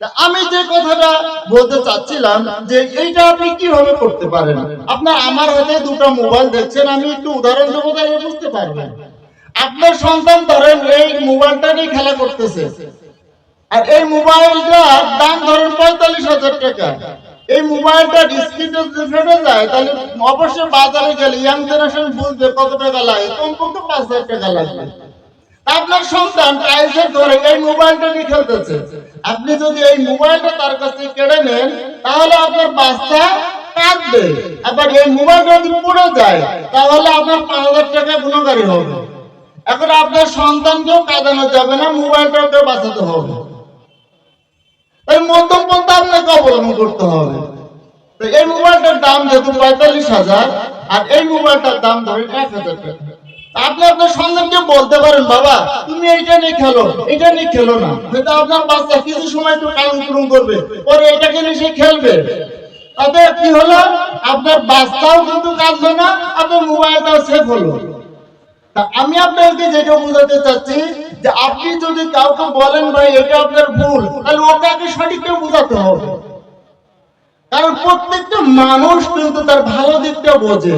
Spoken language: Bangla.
আমি যে কথাটা বলতে চাচ্ছিলাম যে এইটা আপনি কীভাবে করতে পারেন? আপনার আমার হাতে দুটো মোবাইল দেখছেন, আমি একটু উদাহরণ দেবো তাহলে বুঝতে পারবেন। আপনার সন্তান ধরেন, এই মোবাইলটা নিয়ে খেলা করতেছে। আর এই মোবাইলটার দাম ধরেন পঁয়তাল্লিশ হাজার টাকা। এই মোবাইলটা ডিসপ্লেটা যদি ফেটে যায়, তাহলে অবশ্যই বাজারে গেলে ইয়াং জেনারেশন বুঝবে কত টাকা লাগে। কমপক্ষে পাঁচ হাজার টাকা লাগবে। আপনার সন্তান টাইলসের ধরে এই মোবাইলটা নিয়ে খেলতেছে। আপনি যদি এই মোবাইলটা তার কাছে কেড়ে নেন, তাহলে আপনার বাচ্চা কাঁদবে। আবার এই মোবাইলটা যদি পড়ে যায়, তাহলে আপনার পাঁচ হাজার টাকা গুণকারী হবে। এখন আপনার সন্তানকেও কাঁদানো যাবে না মোবাইলটাকে বাঁচাতে হবে। এই মধ্যম পন্থা আপনাকে অবলম্বন করতে হবে। এই মোবাইলটার দাম যেহেতু পঁয়তাল্লিশ হাজার, আর এই মোবাইলটার দাম ধরেন এক হাজার টাকা। আপনি আপনার সন্তানকে বলতে পারেন, বাবা, তুমি নিয়ে খেলো, এটা নিয়ে খেলো না। আপনার বাচ্চা কিছু সময় করবে, পরে এটাকে নিয়ে সে খেলবে। তাতে কি হলো? আপনার বাচ্চাও কিন্তু কাঁদলো না, আপনার মোবাইলটাও সেফ হলো। আমি আপনাকে যেটা বোঝাতে চাচ্ছি, যে আপনি যদি কাউকে বলেন, ভাই, এটা আপনার ভুল, তাহলে ওকে আগে সঠিকটা বোঝাতে হবে। কারণ প্রত্যেকটা মানুষ কিন্তু তার ভালো দিকটা বোঝে।